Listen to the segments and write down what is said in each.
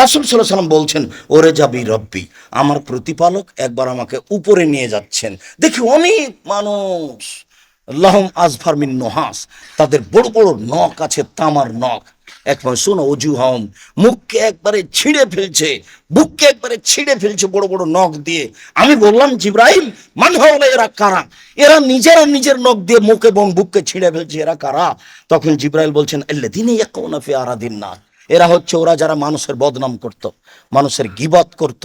রাসুল সাল্লাহ সাল্লাম বলছেন, ওরে যাবি রব্বি, আমার প্রতিপালক একবার আমাকে উপরে নিয়ে যাচ্ছেন। দেখি অনেক মানুষ, লাহম আজফার মিন নহাস, তাদের বড় বড় নখ আছে, তামার নখ। একবার শোনো অজু হম মুখকে একবারে ছিঁড়ে ফেলছে, বুককে একবারে ছিঁড়ে ফেলছে বড় বড় নখ দিয়ে। আমি বললাম জিব্রাহিম মানে হলো এরা কারা? এরা নিজেরা নিজের নখ দিয়ে মুখ এবং বুককে ছিঁড়ে ফেলছে, এরা কারা? তখন জিব্রাইল বলছেন এল্লে দিনে একটা ফি আরাদিন না এরা হচ্ছে ওরা যারা মানুষের বদনাম করত। মানুষের গিবত করত।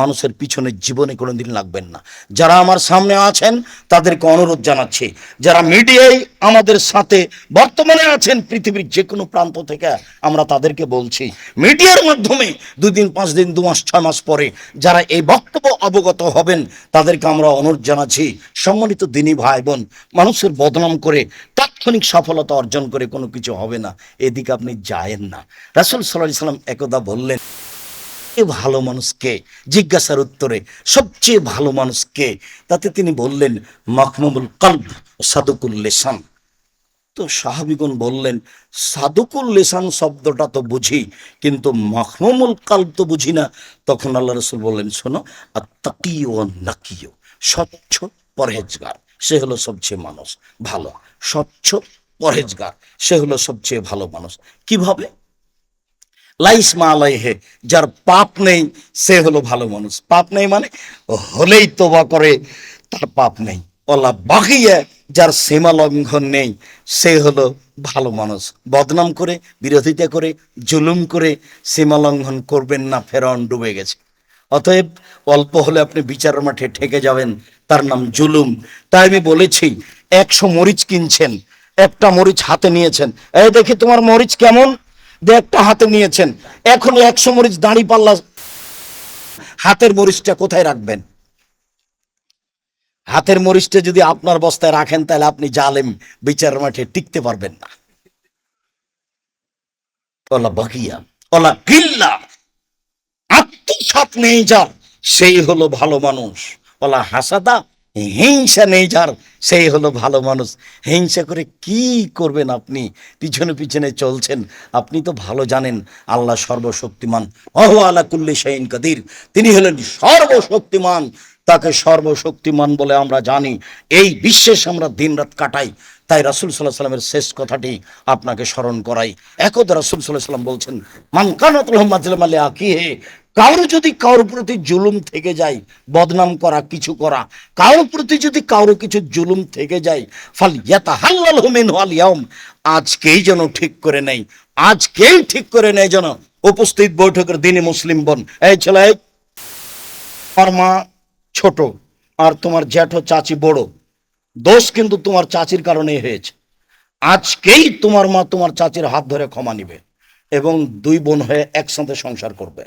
মানুষের পিছনে জীবনে কোনোদিন লাগবেন না যারা আমার সামনে আছেন, তাদেরকে অনুরোধ জানাচ্ছি, যারা মিডিয়ায় আমাদের সাথে বর্তমানে আছেন, পৃথিবীর যে কোনো প্রান্ত থেকে, আমরা তাদেরকে বলছি, মিডিয়ার মাধ্যমে দুদিন, পাঁচ দিন, দু মাস, ছয় মাস পরে যারা এই বক্তব্য অবগত হবেন, তাদেরকে আমরা অনুরোধ জানাচ্ছি, সম্মানিত দিনী ভাই বোন মানুষের বদনাম করে, তাৎক্ষণিক সফলতা অর্জন করে কোনো কিছু হবে না এদিকে আপনি যায়েন না রাসুল সাল্লাহ সাল্লাম একদা বললেন ভালো মানুষকে জিজ্ঞাসার উত্তরে, সবচেয়ে ভালো মানুষকে। তাতে তিনি বললেন মখমুল কল্ব সাদুকুল লেসান। তো সাহাবিগুন বললেন, সাদুকুল লেসান শব্দটা তো বুঝি, কিন্তু মখমুল কাল্ব তো বুঝি না। তখন আল্লাহ রসুল বললেন, শোনো আর তাকিও নাকিও স্বচ্ছ পরহেজগার, সে হলো সবচেয়ে মানুষ, ভালো, স্বচ্ছ পরহেজগার, সে হলো সবচেয়ে ভালো মানুষ। কীভাবে? লাইস মালাইহে যার পাপ নেই, সে হলো ভালো মানুষ। পাপ নেই মানে হলেই তোবা করে, তার পাপ নেই। ওলা বাকিয়ে যার সীমা লঙ্ঘন নেই, সে হলো ভালো মানুষ। বদনাম করে, বিরোধিতা করে, জুলুম করে, সীমা লঙ্ঘন করবেন না, ফেরাউন ডুবে গেছে। অতএব অল্প হলে আপনি বিচার মাঠে ঠেকে যাবেন, তার নাম জুলুম। তাই আমি বলেছি, একশো মরিচ কিনছেন, একটা মরিচ হাতে নিয়েছেন। এই দেখি তোমার মরিচ কেমন? একটা হাতে নিয়েছেন। এখন একশো মরিচ দাঁড়ি পাল্লা হাতের মরিচটা কোথায় রাখবেন? হাতের মরিচটা যদি আপনার বস্তায় রাখেন, তাহলে আপনি জালেম বিচার মাঠে টিকতে পারবেন না। বাকিয়া আত্মসাত নেই যার, সেই হলো ভালো মানুষ। ওলা হাসাদা হিংসা নেই যার সেই হলো ভালো মানুষ। হিংসা করে কি করবেন আপনি? পিছনে পিছনে চলছেন। আপনি তো ভালো জানেন, আল্লাহ সর্বশক্তিমান। অহ আলা কুল্লি শাহিন কাদির। তিনি হলেন সর্বশক্তিমান তাকে সর্বশক্তিমান বলে আমরা জানি। এই বিশ্বাস আমরা দিনরাত কাটাই। তাই রাসুল সাল্লাহ সাল্লামের শেষ কথাটি আপনাকে স্মরণ করাই। একদা রাসুল সাল্লাহ সাল্লাম বলছেন মানকানাতুল আলী আকি হে কারও যদি কারোর প্রতি জুলুম থেকে যায়, বদনাম করা, কিছু করা, কারোর প্রতি যদি কারও কিছু জুলুম থেকে যায় ফল ইয়াতা হাল্লাল আজকেই যেন ঠিক করে নেই, আজকেই ঠিক করে নেয় যেন উপস্থিত বৈঠকের দিনে মুসলিম বোন। এই ছেলে তোমার মা ছোট আর তোমার জ্যাঠো চাচি বড়। দোষ কিন্তু তোমার চাচির কারণেই হয়েছে। আজকেই তোমার মা তোমার চাচির হাত ধরে ক্ষমা নিবে এবং দুই বোন হয়ে একসাথে সংসার করবে।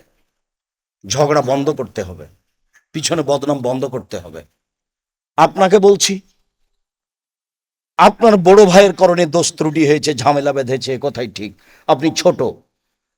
ঝগড়া বন্ধ করতে হবে। পিছনে বদনাম বন্ধ করতে হবে। আপনাকে বলছি, আপনার বড় ভাইয়ের কারণে দোষ ত্রুটি হয়েছে, ঝামেলা বেঁধেছে কথাই ঠিক। আপনি ছোট।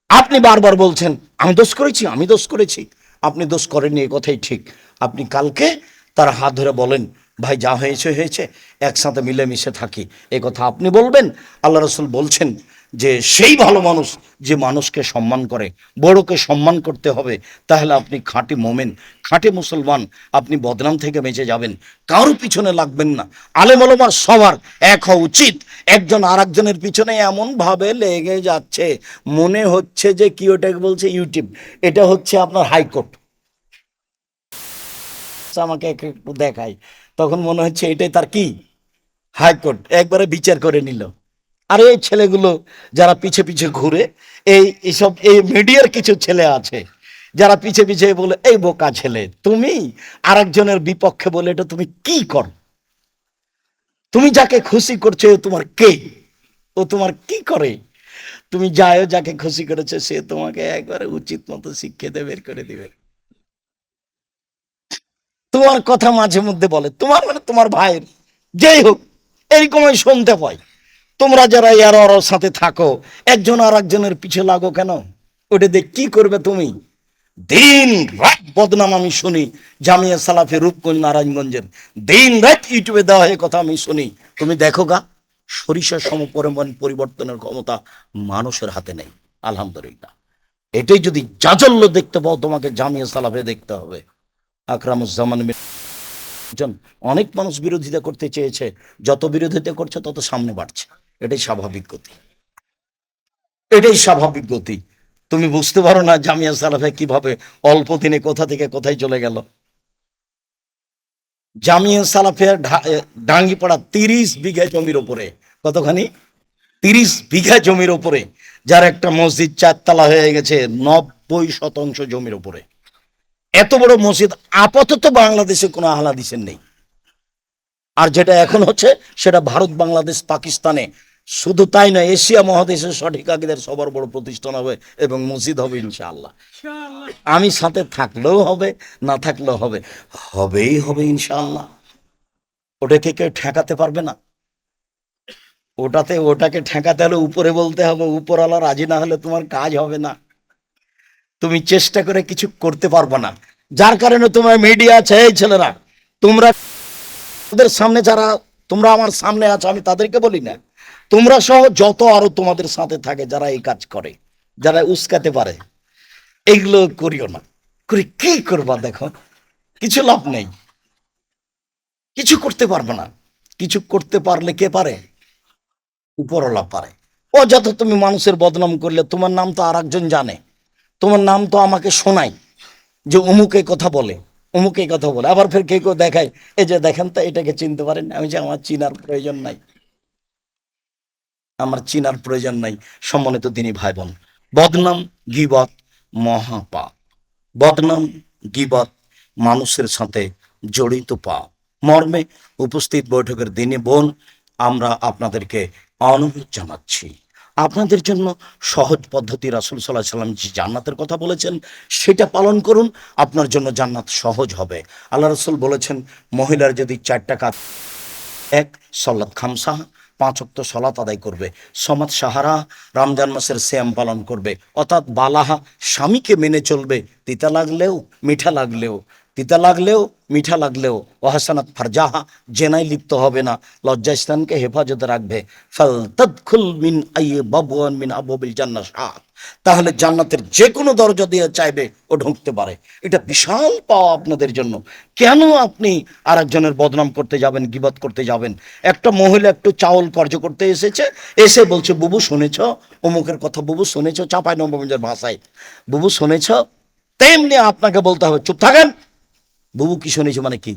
আপনি বারবার বলছেন, আমি দোষ করেছি, আমি দোষ করেছি। আপনি দোষ করেননি, এ কথাই ঠিক। আপনি কালকে তার হাত ধরে বলেন, ভাই, যা হয়েছে হয়েছে, একসাথে মিলেমিশে থাকি। এ কথা আপনি বলবেন, আল্লাহ রসুল বলছেন যে, সেই ভালো মানুষ যে মানুষকে সম্মান করে, বড়কে সম্মান করতে হবে, তাহলে আপনি খাঁটি মোমেন, খাঁটি মুসলমান, আপনি বদনাম থেকে বেঁচে যাবেন। কারও পিছনে লাগবেন না। আলেম আলমার সবার এক হওয়া উচিত। একজন আর একজনের পিছনে এমনভাবে লেগে যাচ্ছে, মনে হচ্ছে যে কি ওটাকে বলছে ইউটিউব। এটা হচ্ছে আপনার হাইকোর্ট। আমাকে একটু দেখায়। তখন মনে হচ্ছে এটাই তার কি? হাইকোর্ট একবারে বিচার করে নিল। আর এই ছেলেগুলো যারা পিছে পিছে ঘুরে, এই এসব, এই মিডিয়ার কিছু ছেলে আছে, যারা পিছে পিছে বলে, এই বোকা ছেলে, তুমি আরেকজনের বিপক্ষে বলে এটা তুমি কি কর? তুমি যাকে খুশি করছ ও তোমার কে? ও তোমার কি করে? তুমি যাও যাকে খুশি করেছে, সে তোমাকে একবারে উচিত মতো শিক্ষিতে বের করে দিবে। তোমার কথা মাঝে মধ্যে বলে, তোমার মানে তোমার ভাইয়ের। যেই হোক, এরকম আমি শুনতে পাই তোমরা যারা ইয়ার ওর সাথে থাকো, একজন আর একজনের পিছে লাগো কেন? ওটা দেখ কি করবে তুমি? দিন রাত বদনাম আমি শুনি, জামিয়া সালাফে রূপগঞ্জ, নারায়ণগঞ্জের। দিন রাত ইউটিউবে দেওয়া হয় কথা আমি শুনি। তুমি দেখো গা সরিষার সম পরিবর্তনের ক্ষমতা মানুষের হাতে নেই। আলহামদুলিল্লাহ। এটাই যদি জাজল্য দেখতে পাও, তোমাকে জামিয়া সালাফে দেখতে হবে। আকরামুজ্জামান জন অনেক মানুষ বিরোধিতা করতে চেয়েছে। যত বিরোধিতা করছে, তত সামনে বাড়ছে। এটাই স্বাভাবিক গতি। এটাই স্বাভাবিক গতি। তুমি বুঝতে পারো না জামিয়া সালাফে কীভাবে অল্প দিনে কোথা থেকে কোথায় চলে গেল। জামিয়া সালাফের ডাঙ্গিপাড়া তিরিশ বিঘা জমির ওপরে। কতখানি? তিরিশ বিঘা জমির ওপরে। যার একটা মসজিদ চারতলা হয়ে গেছে, নব্বই শতাংশ জমির ওপরে। এত বড় মসজিদ আপাতত বাংলাদেশে কোনো আহলাদিসের নেই। আর যেটা এখন হচ্ছে সেটা ভারত বাংলাদেশ পাকিস্তানে। শুধু তাই নয় এশিয়া মহাদেশের সঠিক আগেদের সবার বড় প্রতিষ্ঠান হবে এবং মসজিদ হবে ইনশাআল্লাহ। আমি সাথে থাকলেও হবে না থাকলেও হবে। হবেই হবে ইনশাআল্লাহ। ওটাকে কেউ ঠেকাতে পারবে না? ওটাতে ওটাকে ঠেকাতে হলে উপরে বলতে হবে উপরওয়ালা রাজি না হলে তোমার কাজ হবে না। তুমি চেষ্টা করে কিছু করতে পারবে না। যার কারণে তোমার মিডিয়া আছে, এই ছেলেরা, তোমরা তোমাদের সামনে যারা, তোমরা আমার সামনে আছো, আমি তাদেরকে বলি না। তোমরা সহ যত আরও তোমাদের সাথে থাকে যারা এই কাজ করে, যারা উস্কাতে পারে এগুলো করিও না। করে কি করবা দেখো, কিছু লাভ নেই। কিছু করতে পারবে না। কিছু করতে পারলে কে পারে? উপরওয়ালা পারে। অযথা তুমি মানুষের বদনাম করলে, তোমার নাম তো আর জানে। তোমার নাম তো আমাকে শোনায় যে অমুকে কথা বলে, অমুকে কথা বলে। আবার ফের কে কেউ দেখায়, এই যে দেখেন তো, এটাকে চিনতে পারেন আমি যে আমার চিনার প্রয়োজন নাই। আমার চিনার প্রয়োজন নাই, সম্মানিত তিনি ভাই বোন বদনাম গিবত মহাপাপ। বদনাম গিবত মানুষের সাথে জড়িত পাপ। মর্মে উপস্থিত বৈঠকের দিনে বোন, আমরা আপনাদেরকে অনুরোধ জানাচ্ছি। আপনাদের জন্য সহজ পদ্ধতি রাসুল সাল্লাহ সাল্লাম যে জান্নাতের কথা বলেছেন, সেটা পালন করুন, আপনার জন্য জান্নাত সহজ হবে। আল্লাহ রসুল বলেছেন, মহিলার যদি চারটা কাজ, এক সল্লাত খামসা, পাঁচ অক্ত সলাত আদায় করবে। সমাজ সাহারা, রমজান মাসের শ্যাম পালন করবে। অর্থাৎ বালাহা স্বামীকে মেনে চলবে, তিতা লাগলেও, মিঠা লাগলেও। তিতা লাগলেও, মিঠা লাগলেও ওহাসানাত ফারজাহা জেনাই লিপ্ত হবে না। লজ্জাস্থানকে হেফাজতে রাখবে। ফাল তদখুল মিন আইয়ে বাবুয়ান মিন আবুবিল জান্নাত তাহলে জান্নাতের যে কোনো দরজা দিয়ে চাইবে, ও ঢুকতে পারে। এটা বিশাল পাওয়া আপনাদের জন্য। কেন আপনি আর একজনের বদনাম করতে যাবেন, গিবত করতে যাবেন? একটা মহিলা একটু চাউল কার্য করতে এসেছে, এসে বলছে, বুবু, শুনেছ? অমুকের কথা, বুবু, শুনেছ? চাপাই নবগঞ্জের ভাষায়। বুবু, শুনেছ? তেমনি আপনাকে বলতে হবে, চুপ থাকেন বুবু কি শুনেছো মানে কি?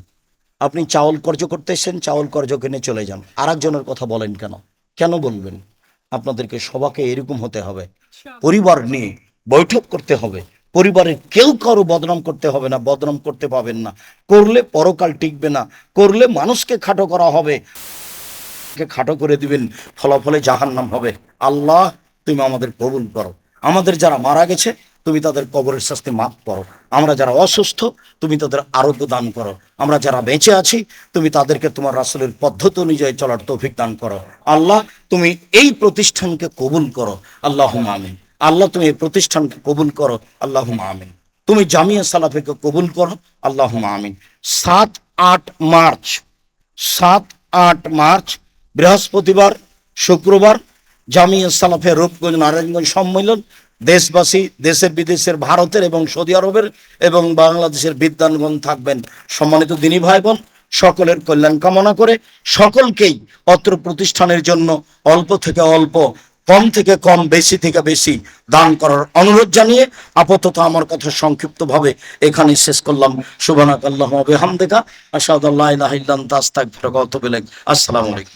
আপনি চাউল কর্য করতে এসেছেন, চাউল কর্য কিনে চলে যান। আর একজনের কথা বলেন কেন? কেন বলবেন? আপনাদেরকে সবাকে এরকম হতে হবে। পরিবার নিয়ে বৈঠক করতে হবে। পরিবারের কেউ কারও বদনাম করতে হবে না, বদনাম করতে পাবেন না। করলে পরকাল টিকবে না, করলে মানুষকে খাটো করা হবে। কে খাটো করে দিবেন, ফলাফলে জাহান্নাম হবে। আল্লাহ, তুমি আমাদের কবুল করো। আমাদের যারা মারা গেছে তুমি তাদের কবরের শাস্তি মাফ করো। আমরা যারা অসুস্থ, তুমি তাদের আরোগ্য দান করো। আমরা যারা বেঁচে আছি, তুমি তাদেরকে তোমার রাসুলের পদ্ধতি অনুযায়ী চলার তৌফিক দান করো। আল্লাহ, তুমি এই প্রতিষ্ঠানকে কবুল করো। আল্লাহ আমিন। আল্লাহ, তুমি এই প্রতিষ্ঠানকে কবুল করো। আল্লাহ আমিন। তুমি জামিয়া সালাফিকে কবুল করো। আল্লাহ আমিন। সাত আট মার্চ, সাত আট মার্চ, বৃহস্পতিবার, শুক্রবার, জামিয়া সালাফের রূপগঞ্জ, নারায়ণগঞ্জ সম্মেলন দেশবাসী দেশের বিদেশের ভারতের এবং সৌদি আরবের এবং বাংলাদেশের বিদ্যানগণ থাকবেন। সম্মানিত দিনী ভাই বোন সকলের কল্যাণ কামনা করে সকলকেই অত্র প্রতিষ্ঠানের জন্য অল্প থেকে অল্প, কম থেকে কম, বেশি থেকে বেশি দান করার অনুরোধ জানিয়ে আপাতত আমার কথা সংক্ষিপ্তভাবে এখানে শেষ করলাম। সুবানাক আল্লাহ হামদেকা আসাদ আল্লাহ আসসালামু আলাইকুম।